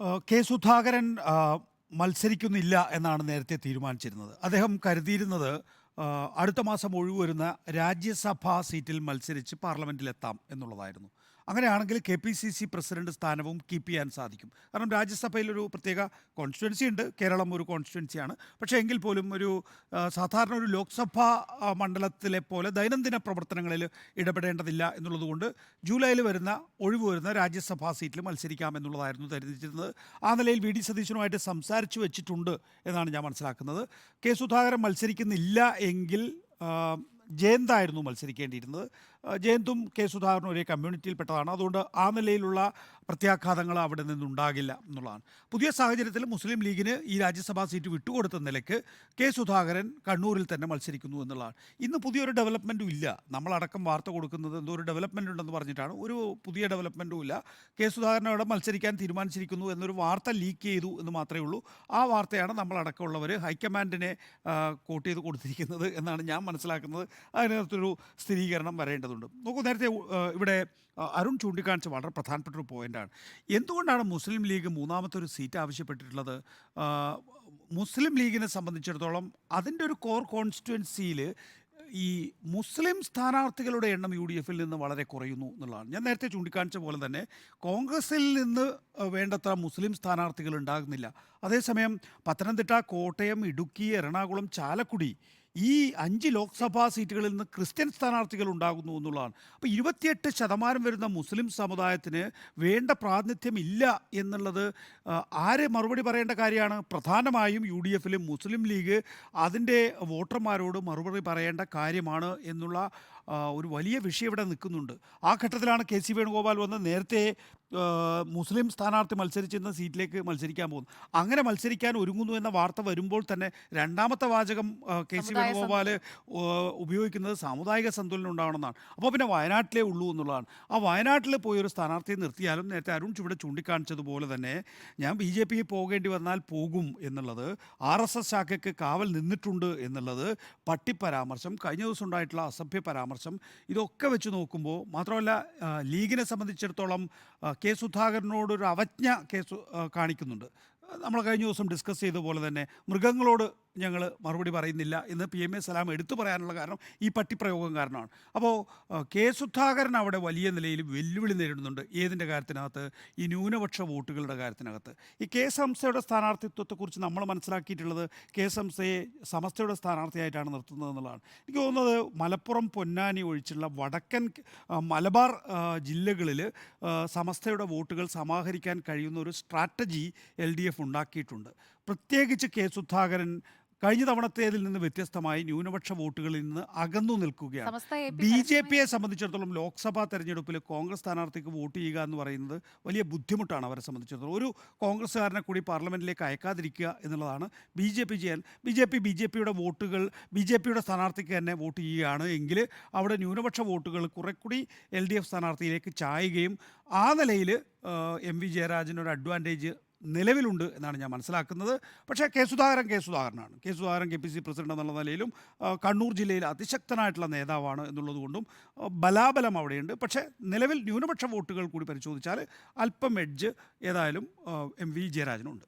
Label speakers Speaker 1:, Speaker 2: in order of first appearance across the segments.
Speaker 1: K Sudhakaran മത്സരിക്കുന്നില്ല എന്നാണ് നേരത്തെ തീരുമാനിച്ചിരുന്നത്. അദ്ദേഹം കരുതിയിരുന്നത് അടുത്ത മാസം ഒഴിവ് വരുന്ന രാജ്യസഭാ സീറ്റിൽ മത്സരിച്ച് പാർലമെന്റിലെത്താം എന്നുള്ളതായിരുന്നു. അങ്ങനെയാണെങ്കിൽ K P C C president സ്ഥാനവും കീപ്പ് ചെയ്യാൻ സാധിക്കും. കാരണം രാജ്യസഭയിൽ ഒരു പ്രത്യേക കോൺസ്റ്റിറ്റ്വൻസി ഉണ്ട്. കേരളം ഒരു കോൺസ്റ്റിറ്റ്വൻസിയാണ് പക്ഷേ എങ്കിൽ പോലും ഒരു സാധാരണ ഒരു ലോക്സഭാ മണ്ഡലത്തിലെ പോലെ ദൈനംദിന പ്രവർത്തനങ്ങളിൽ ഇടപെടേണ്ടതില്ല എന്നുള്ളതുകൊണ്ട് ജൂലൈയിൽ വരുന്ന ഒഴിവ് വരുന്ന രാജ്യസഭാ സീറ്റിൽ മത്സരിക്കാം എന്നുള്ളതായിരുന്നു ആ നിലയിൽ വി ഡി സതീശനുമായിട്ട് സംസാരിച്ചു വെച്ചിട്ടുണ്ട് എന്നാണ് ഞാൻ മനസ്സിലാക്കുന്നത്. കെ സുധാകരൻ മത്സരിക്കുന്നില്ല എങ്കിൽ ജയന്തായിരുന്നു മത്സരിക്കേണ്ടിയിരുന്നത്. ജയന്തും കെ സുധാകരനും ഒരേ കമ്മ്യൂണിറ്റിയിൽപ്പെട്ടതാണ്. അതുകൊണ്ട് ആ നിലയിലുള്ള പ്രത്യാഘാതങ്ങൾ അവിടെ നിന്നുണ്ടാകില്ല എന്നുള്ളതാണ്. പുതിയ സാഹചര്യത്തിൽ മുസ്ലിം ലീഗിന് ഈ രാജ്യസഭാ സീറ്റ് വിട്ടുകൊടുത്ത നിലയ്ക്ക് കെ സുധാകരൻ കണ്ണൂരിൽ തന്നെ മത്സരിക്കുന്നു എന്നുള്ളതാണ്. ഇന്ന് പുതിയൊരു ഡെവലപ്മെന്റും ഇല്ല. നമ്മളടക്കം വാർത്ത കൊടുക്കുന്നത് എന്തോ ഒരു ഡെവലപ്മെന്റ് ഉണ്ടെന്ന് പറഞ്ഞിട്ടാണ്. ഒരു പുതിയ ഡെവലപ്മെന്റും ഇല്ല. കെ സുധാകരൻ അവിടെ മത്സരിക്കാൻ തീരുമാനിച്ചിരിക്കുന്നു എന്നൊരു വാർത്ത ലീക്ക് ചെയ്തു എന്ന് മാത്രമേ ഉള്ളൂ. ആ വാർത്തയാണ് നമ്മളടക്കമുള്ളവർ ഹൈക്കമാൻഡിനെ കോട്ട് ചെയ്ത് കൊടുത്തിരിക്കുന്നത് എന്നാണ് ഞാൻ മനസ്സിലാക്കുന്നത്. അതിനകത്തൊരു സ്ഥിരീകരണം വരേണ്ടതുണ്ട്. നോക്കൂ നേരത്തെ ഇവിടെ അരുൺ ചൂണ്ടിക്കാണിച്ച വളരെ പ്രധാനപ്പെട്ട ഒരു പോയിന്റാണ് എന്തുകൊണ്ടാണ് മുസ്ലിം ലീഗ് മൂന്നാമത്തെ ഒരു സീറ്റ് ആവശ്യപ്പെട്ടിട്ടുള്ളത്? മുസ്ലിം ലീഗിനെ സംബന്ധിച്ചിടത്തോളം അതിന്റെ ഒരു കോർ കോൺസ്റ്റിറ്റ്യുവൻസിയിൽ ഈ മുസ്ലിം സ്ഥാനാർത്ഥികളുടെ എണ്ണം യു ഡി എഫിൽ നിന്ന് വളരെ കുറയുന്നു എന്നുള്ളതാണ്. ഞാൻ നേരത്തെ ചൂണ്ടിക്കാണിച്ച പോലെ തന്നെ കോൺഗ്രസിൽ നിന്ന് വേണ്ടത്ര മുസ്ലിം സ്ഥാനാർത്ഥികൾ ഉണ്ടാകുന്നില്ല. അതേസമയം പത്തനംതിട്ട കോട്ടയം ഇടുക്കി എറണാകുളം ചാലക്കുടി ഈ അഞ്ച് ലോക്സഭാ സീറ്റുകളിൽ നിന്ന് ക്രിസ്ത്യൻ സ്ഥാനാർത്ഥികൾ ഉണ്ടാകുന്നു എന്നുള്ളതാണ്. അപ്പോൾ ഇരുപത്തിയെട്ട് ശതമാനം വരുന്ന മുസ്ലിം സമുദായത്തിന് വേണ്ട പ്രാതിനിധ്യം ഇല്ല എന്നുള്ളത് ആര് മറുപടി പറയേണ്ട കാര്യമാണ്? പ്രധാനമായും യു ഡി എഫിലും മുസ്ലിം ലീഗ് അതിന്റെ വോട്ടർമാരോട് മറുപടി പറയേണ്ട കാര്യമാണ് എന്നുള്ള ഒരു വലിയ വിഷയം ഇവിടെ നിൽക്കുന്നുണ്ട്. ആ ഘട്ടത്തിലാണ് കെ സി വേണുഗോപാൽ വന്ന് നേരത്തെ മുസ്ലിം സ്ഥാനാർത്ഥി മത്സരിച്ചിരുന്ന സീറ്റിലേക്ക് മത്സരിക്കാൻ പോകുന്നു അങ്ങനെ മത്സരിക്കാൻ ഒരുങ്ങുന്നു എന്ന വാർത്ത വരുമ്പോൾ തന്നെ രണ്ടാമത്തെ വാചകം കെ സി വേണുഗോപാൽ ഉപയോഗിക്കുന്നത് സാമുദായിക സന്തുലനം ഉണ്ടാവണമെന്നാണ്. അപ്പോൾ പിന്നെ വയനാട്ടിലേ ഉള്ളൂ എന്നുള്ളതാണ്. ആ വയനാട്ടിൽ പോയി ഒരു സ്ഥാനാർത്ഥിയെ നിർത്തിയാലും നേരത്തെ അരുൺ ചുവടെ ചൂണ്ടിക്കാണിച്ചതുപോലെ തന്നെ ഞാൻ ബി ജെ പിയിൽ പോകേണ്ടി വന്നാൽ പോകും എന്നുള്ളത് ആർ എസ് എസ് ശാഖയ്ക്ക് കാവൽ നിന്നിട്ടുണ്ട് എന്നുള്ളത് പട്ടിപ്പരാമർശം കഴിഞ്ഞ ദിവസം ഉണ്ടായിട്ടുള്ള അസഭ്യ പരാമർശം ഇതൊക്കെ വെച്ച് നോക്കുമ്പോൾ മാത്രമല്ല ലീഗിനെ സംബന്ധിച്ചിടത്തോളം കെ സുധാകരനോടൊരു അവജ്ഞ കേസ് കാണിക്കുന്നുണ്ട്. നമ്മൾ കഴിഞ്ഞ ദിവസം ഡിസ്കസ് ചെയ്ത പോലെ തന്നെ മൃഗങ്ങളോട് ഞങ്ങൾ മറുപടി പറയുന്നില്ല എന്ന് പി എം എ സലാം എടുത്തു പറയാനുള്ള കാരണം ഈ പട്ടിപ്രയോഗം കാരണമാണ്. അപ്പോൾ കെ സുധാകരൻ അവിടെ വലിയ നിലയിൽ വെല്ലുവിളി നേരിടുന്നുണ്ട്. ഏതിന്റെ കാര്യത്തിനകത്ത്? ഈ ന്യൂനപക്ഷ വോട്ടുകളുടെ കാര്യത്തിനകത്ത്. ഈ കെ സംസ്ഥയുടെ സ്ഥാനാർത്ഥിത്വത്തെക്കുറിച്ച് നമ്മൾ മനസ്സിലാക്കിയിട്ടുള്ളത് കെ സംസ്ഥയെ സമസ്തയുടെ സ്ഥാനാർത്ഥിയായിട്ടാണ് നിർത്തുന്നത് എന്നുള്ളതാണ്. എനിക്ക് തോന്നുന്നത് മലപ്പുറം പൊന്നാനി ഒഴിച്ചുള്ള വടക്കൻ മലബാർ ജില്ലകളിൽ സമസ്തയുടെ വോട്ടുകൾ സമാഹരിക്കാൻ കഴിയുന്ന ഒരു സ്ട്രാറ്റജി എൽ ഡി എഫ് ഉണ്ടാക്കിയിട്ടുണ്ട്. പ്രത്യേകിച്ച് കെ സുധാകരൻ കഴിഞ്ഞ തവണത്തേതിൽ നിന്ന് വ്യത്യസ്തമായി ന്യൂനപക്ഷ വോട്ടുകളിൽ നിന്ന് അകന്നു നിൽക്കുകയാണ്. ബി ജെ പിയെ സംബന്ധിച്ചിടത്തോളം ലോക്സഭാ തെരഞ്ഞെടുപ്പിൽ കോൺഗ്രസ് സ്ഥാനാർത്ഥിക്ക് വോട്ട് ചെയ്യുക എന്ന് പറയുന്നത് വലിയ ബുദ്ധിമുട്ടാണ് അവരെ സംബന്ധിച്ചിടത്തോളം. ഒരു കോൺഗ്രസ്സുകാരനെ കൂടി പാർലമെന്റിലേക്ക് അയക്കാതിരിക്കുക എന്നുള്ളതാണ് ബി ജെ പി ചെയ്യാൻ. B J P B J പിയുടെ വോട്ടുകൾ ബി ജെ പിയുടെ സ്ഥാനാർത്ഥിക്ക് തന്നെ വോട്ട് ചെയ്യുകയാണ് എങ്കിൽ അവിടെ ന്യൂനപക്ഷ വോട്ടുകൾ കുറെ കൂടി എൽ ഡി എഫ് സ്ഥാനാർത്ഥിയിലേക്ക് ചായുകയും ആ നിലയിൽ എം വി ജയരാജനൊരു അഡ്വാന്റേജ് നിലവിലുണ്ട് എന്നാണ് ഞാൻ മനസ്സിലാക്കുന്നത്. പക്ഷേ K Sudhakaran K സുധാകരനാണ്. K Sudhakaran K P C president എന്നുള്ള നിലയിലും കണ്ണൂർ ജില്ലയിൽ അതിശക്തനായിട്ടുള്ള നേതാവാണ് എന്നുള്ളതുകൊണ്ടും ബലാബലം അവിടെയുണ്ട്. പക്ഷേ നിലവിൽ ന്യൂനപക്ഷ വോട്ടുകൾ കൂടി പരിശോധിച്ചാൽ അല്പം എഡ്ജ് ഏതായാലും എം വി ജയരാജനുണ്ട്.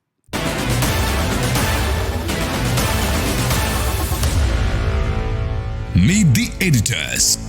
Speaker 2: Meet the.